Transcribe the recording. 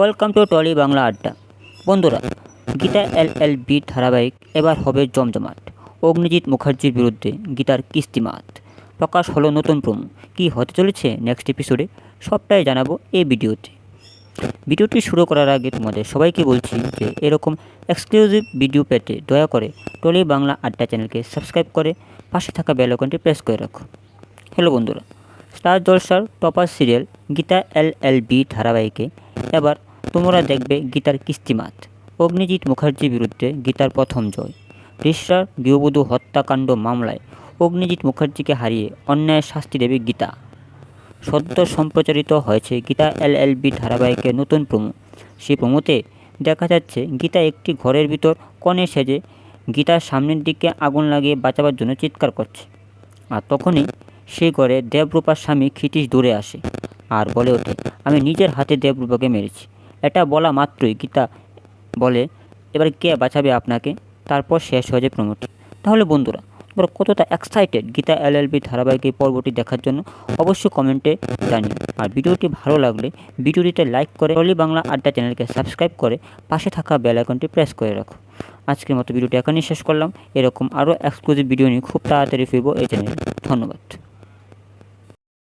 Welcome to trolley Bangla আড্ডা। বন্ধুরা, Gita L L B ধারাবাহিক এবার হবে জমজমাট। অগ্নিজিৎ মুখার্জির বিরুদ্ধে গীতার কিস্তিমাত প্রকাশ হলো নতুন প্রোমো। কী হতে চলেছে নেক্সট এপিসোডে সবটাই জানাব এই ভিডিওতে। ভিডিওটি শুরু করার আগে তোমাদের সবাইকে বলছি যে, এরকম এক্সক্লুসিভ ভিডিও পেতে দয়া করে টলি বাংলা আড্ডা চ্যানেলকে সাবস্ক্রাইব করে পাশে থাকা বেল আইকনটি প্রেস করে রাখো। হ্যালো বন্ধুরা স্টার জলসার topper serial Geeta L L B ধারাবাহিকে এবার তোমরা দেখবে গীতার কিস্তিমাত। অগ্নিজিৎ মুখার্জির বিরুদ্ধে গীতার প্রথম জয়। রিসরার গৃহবধূ হত্যাকাণ্ড মামলায় অগ্নিজিৎ মুখার্জিকে হারিয়ে অন্যায়ের শাস্তি দেবে গীতা। সদ্য সম্প্রচারিত হয়েছে গীতা এল এল বি ধারাবাহিকের নতুন প্রোমো। সেই প্রোমোতে দেখা যাচ্ছে গীতা একটি ঘরের ভিতর কনে সেজে গীতার সামনের দিকে আগুন লাগিয়ে বাঁচাবার জন্য চিৎকার করছে। আর তখনই সেই ঘরে দেবরূপার স্বামী ক্ষিতীশ দূরে আসে। আর বলে ওঠে, আমি নিজের হাতে দেবরূপাকে মেরেছি। এটা বলা মাত্রই গীতা বলে, এবার কে বাঁচাবে আপনাকে? তারপর শেষ হয়ে যায় প্রমোটি তাহলে বন্ধুরা তোমরা কতটা এক্সাইটেড গীতা এলএলবি ধারাবাহিকের পর্বটি দেখার জন্য অবশ্যই কমেন্টে জানিও। আর ভিডিওটি ভালো লাগলে ভিডিওটিতে লাইক করে অলি বাংলা আড্ডা চ্যানেলকে সাবস্ক্রাইব করে পাশে থাকা বেল আইকনটি প্রেস করে রাখো। আজকের মতো ভিডিওটি এখানেই শেষ করলাম। এরকম আরও এক্সক্লুসিভ ভিডিও নিয়ে খুব তাড়াতাড়ি ফিরবো এই চ্যানেলে ধন্যবাদ।